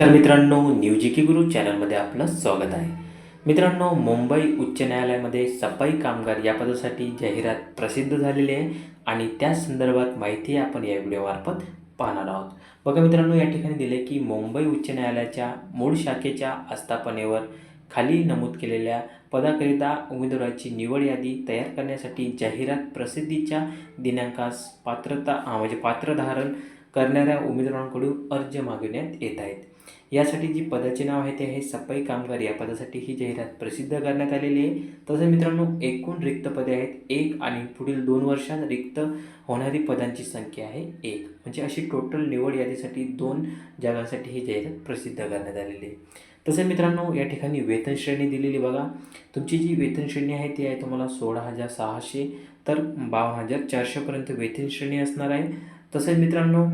तर मित्रांनो न्यूजिकी गुरु चॅनलमध्ये आपलं स्वागत आहे. मित्रांनो मुंबई उच्च न्यायालयामध्ये सफाई कामगार या पदासाठी जाहिरात प्रसिद्ध झालेली आहे आणि त्या संदर्भात माहिती आपण या व्हिडिओमार्फत पाहणार आहोत. बघा मित्रांनो या ठिकाणी दिले की मुंबई उच्च न्यायालयाच्या मूळ शाखेच्या आस्थापनेवर खाली नमूद केलेल्या पदाकरिता उमेदवाराची निवड यादी तयार करण्यासाठी जाहिरात प्रसिद्धीच्या दिनांकास पात्रता म्हणजे पात्रधारण करणाऱ्या उमेदवारांकडून अर्ज मागविण्यात येत आहेत. यासाठी जी पदाचे नाव आहे ते आहे सफाई कामगार. या पदासाठी ही जाहिरात प्रसिद्ध करण्यात आलेली आहे. तसेच मित्रांनो एकूण रिक्त पदे आहेत. एक आणि पुढील दोन वर्षात रिक्त होणारी पदांची संख्या आहे एक. म्हणजे अशी टोटल निवड यादीसाठी दोन जागांसाठी ही जाहिरात प्रसिद्ध करण्यात आलेली आहे. तसेच मित्रांनो या ठिकाणी वेतन श्रेणी दिलेली बघा. तुमची जी वेतन श्रेणी आहे ती आहे तुम्हाला सोळा हजार सहाशे तर बावन्न हजार चारशेपर्यंत वेतन श्रेणी असणार आहे. तसेच मित्रांनो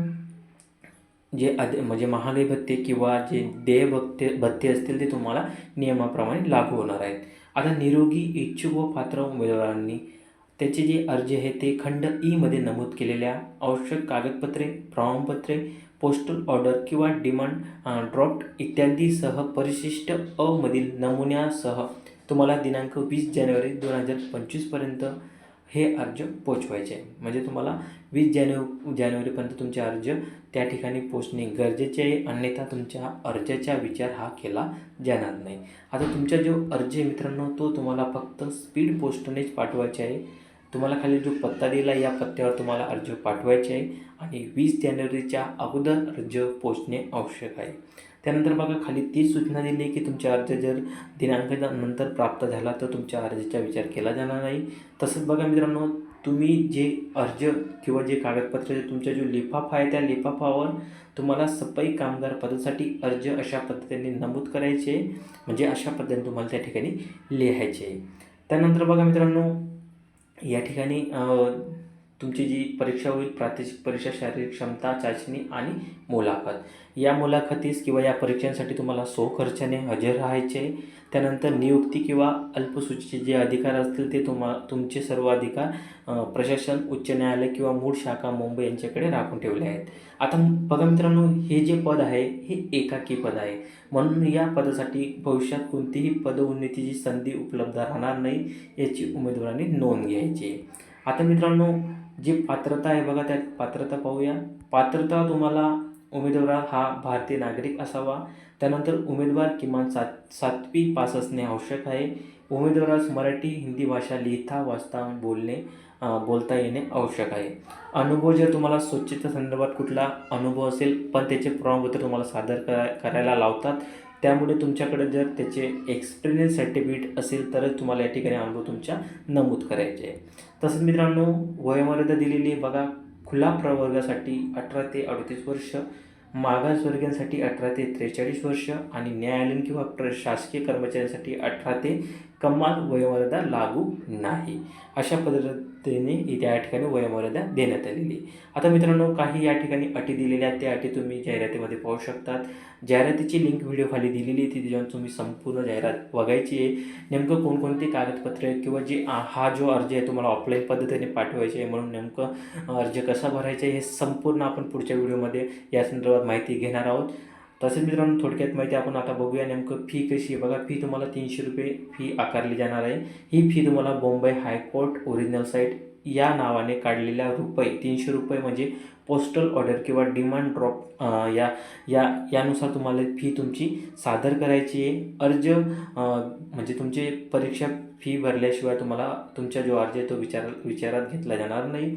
जे अध म्हणजे महालय भत्ते किंवा जे देय भत्ते भत्ते असतील ते तुम्हाला नियमाप्रमाणे लागू होणार आहेत. आता निरोगी इच्छुक व पात्र उमेदवारांनी त्याचे जे अर्ज आहे ते खंड ईमध्ये नमूद केलेल्या आवश्यक कागदपत्रे प्रमाणपत्रे पोस्टल ऑर्डर किंवा डिमांड ड्रॉफ्ट इत्यादीसह परिशिष्ट अ मधील नमुन्यासह तुम्हाला दिनांक वीस जानेवारी दोन हजार पंचवीसपर्यंत हे अर्ज पोचवायचे आहे. म्हणजे तुम्हाला वीस जानेव जानेवारीपर्यंत तुमचे अर्ज त्या ठिकाणी पोचणे गरजेचे आहे अन्यथा तुमच्या अर्जाचा विचार हा केला जाणार नाही. आता तुमचा जो अर्ज आहे मित्रांनो तो तुम्हाला फक्त स्पीड पोस्टनेच पाठवायचा आहे. तुम्हाला खाली जो पत्ता दिला या पत्त्यावर तुम्हाला अर्ज पाठवायचे आहे आणि वीस जानेवारीच्या अगोदर अर्ज पोचणे आवश्यक आहे. त्यानंतर बघा खाली ती सूचना दिली की तुमचा अर्ज जर दिनांकाच्या नंतर प्राप्त झाला तर तुमच्या अर्जाचा विचार केला जाणार नाही. तसंच बघा मित्रांनो तुम्ही जे अर्ज किंवा जे कागदपत्र तुमचा जो लिफाफा आहे त्या लिफाफावर तुम्हाला सफाई कामगार पदासाठी अर्ज अशा पद्धतीने नमूद करायचे म्हणजे अशा पद्धतीने तुम्हाला त्या ठिकाणी लिहायचे त्यानंतर बघा मित्रांनो या ठिकाणी तुमची जी परीक्षा होईल प्रादेशिक परीक्षा शारीरिक क्षमता चाचणी आणि मुलाखत. या मुलाखतीस किंवा या परीक्षांसाठी तुम्हाला सो खर्चाने हजर राहायचे त्यानंतर नियुक्ती किंवा अल्पसूचीचे जे अधिकार असतील ते तुम्हा तुमचे सर्व अधिकार प्रशासन उच्च न्यायालय किंवा मूळ शाखा मुंबई यांच्याकडे राखून ठेवले आहेत. आता बघा मित्रांनो हे जे पद आहे हे एकाकी पद आहे. म्हणून या पदासाठी भविष्यात कोणतीही पदोन्नतीची संधी उपलब्ध राहणार नाही याची उमेदवारांनी नोंद घ्यायची आहे. आता मित्रांनो जी पात्रता आहे बघा त्यात पात्रता पाहूया. पात्रता तुम्हाला उमेदवार हा भारतीय नागरिक असावा. त्यानंतर उमेदवार किमान सात सातवी पास असणे आवश्यक आहे. उमेदवारास मराठी हिंदी भाषा लिहिता वाचता बोलणे बोलता येणे आवश्यक आहे. अनुभव जर तुम्हाला स्वच्छता संदर्भात कुठला अनुभव असेल पण त्याचे प्रमाणपत्र तुम्हाला सादर करा करायला लावतात त्यामुळे तुमच्याकडे जर त्याचे एक्सपिरियन्स सर्टिफिकेट असेल तरच तुम्हाला या ठिकाणी अनुभव तुमच्या नमूद करायचे आहे तसंच मित्रांनो वयोमर्यादा दिलेली आहे बघा. खुला प्रवर्गासाठी अठरा ते अडतीस वर्ष मागासवर्गीयांसाठी अठरा ते त्रेचाळीस वर्ष आणि न्यायालयीन किंवा प्र शासकीय कर्मचाऱ्यांसाठी अठरा ते कमाल वयोमर्यादा लागू नाही. अशा पद्धतीने त्या ठिकाणी वयोमर्यादा देण्यात आलेली आहे. आता मित्रांनो काही या ठिकाणी अटी दिलेल्या आहेत. त्या अटी तुम्ही जाहिरातीमध्ये पाहू शकतात. जाहिरातीची लिंक व्हिडिओ खाली दिलेली आहे. ती जाऊन तुम्ही संपूर्ण जाहिरात बघायची आहे. नेमकं कोणकोणती कागदपत्रे आहेत किंवा जे हा जो अर्ज आहे तुम्हाला ऑफलाईन पद्धतीने पाठवायचे आहे म्हणून नेमकं अर्ज कसा भरायचा आहे हे संपूर्ण आपण पुढच्या व्हिडिओमध्ये या संदर्भात माहिती घेणार आहोत. तसेच मित्रांनो थोडक्यात माहिती आपण आता बघूया नेमकं फी कशी आहे. बघा फी तुम्हाला तीनशे रुपये फी आकारली जाणार आहे. ही फी तुम्हाला बॉम्बे हायकोर्ट ओरिजिनल साईट या नावाने काढलेल्या रुपये तीनशे रुपये म्हणजे पोस्टल ऑर्डर किंवा डिमांड ड्रॉप या या यानुसार तुम्हाला फी तुमची सादर करायची आहे. अर्ज म्हणजे तुमचे परीक्षा फी भरल्याशिवाय तुम्हाला तुमचा जो अर्ज आहे तो विचार विचारात घेतला जाणार नाही.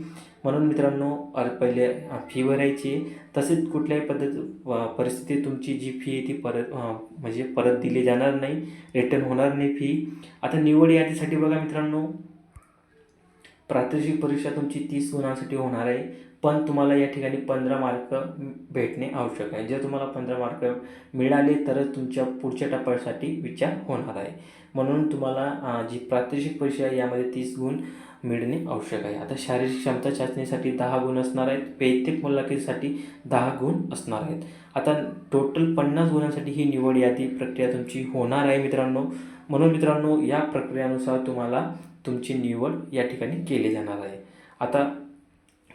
म्हणून मित्रांनो अर पहिले फी भरायची. तसेच कुठल्याही पद्धत परिस्थितीत तुमची जी फी आहे ती परत म्हणजे परत दिली जाणार नाही. रिटर्न होणार नाही फी. आता निवड यादीसाठी बघा मित्रांनो. प्रात्यक्षिक परीक्षा तुमची तीस गुणांसाठी होणार आहे. पण तुम्हाला या ठिकाणी पंधरा मार्क भेटणे आवश्यक आहे. जर तुम्हाला पंधरा मार्क मिळाले तरच तुमच्या पुढच्या टप्प्यासाठी विचार होणार आहे. म्हणून तुम्हाला जी प्रात्यक्षिक परीक्षा आहे यामध्ये तीस गुण मिळणे आवश्यक आहे. आता शारीरिक क्षमता चाचणीसाठी दहा गुण असणार आहेत. वैयक्तिक मुलाखतीसाठी दहा गुण असणार आहेत. आता टोटल पन्नास गुणांसाठी ही निवड यादी प्रक्रिया तुमची होणार आहे मित्रांनो. म्हणून मित्रांनो या प्रक्रियानुसार तुम्हाला तुमची निवड या ठिकाणी केली जाणार आहे. आता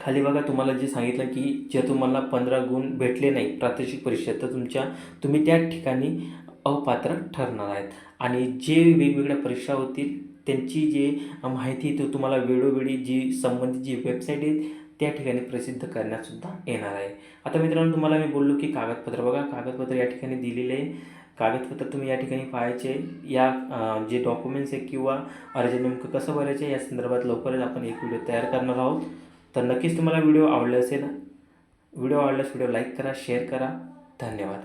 खाली बघा तुम्हाला जे सांगितलं की जे तुम्हाला पंधरा गुण भेटले नाही प्रादेशिक परीक्षेत तर तुमच्या तुम्ही त्या ठिकाणी अपात्र ठरणार आहेत. आणि जे वेगवेगळ्या परीक्षा होतील त्यांची जे माहिती तो तुम्हाला वेळोवेळी जी संबंधित जी वेबसाईट आहेत त्या ठिकाणी प्रसिद्ध करण्यातसुद्धा येणार आहे. आता मित्रांनो तुम्हाला मी बोललो की कागदपत्र. बघा कागदपत्र या ठिकाणी दिलेले आहे. कागदपत्र तुम्ही या ठिकाणी पाहायचे या जे डॉक्युमेंट्स आहे किंवा अर्ज नेमकं कसं भरायचं या संदर्भात लवकरच आपण एक व्हिडिओ तयार करणार आहोत. तर नक्कीच तुम्हाला व्हिडिओ आवडला असेल व्हिडिओ आवडल्यास व्हिडिओ लाईक करा शेअर करा. धन्यवाद.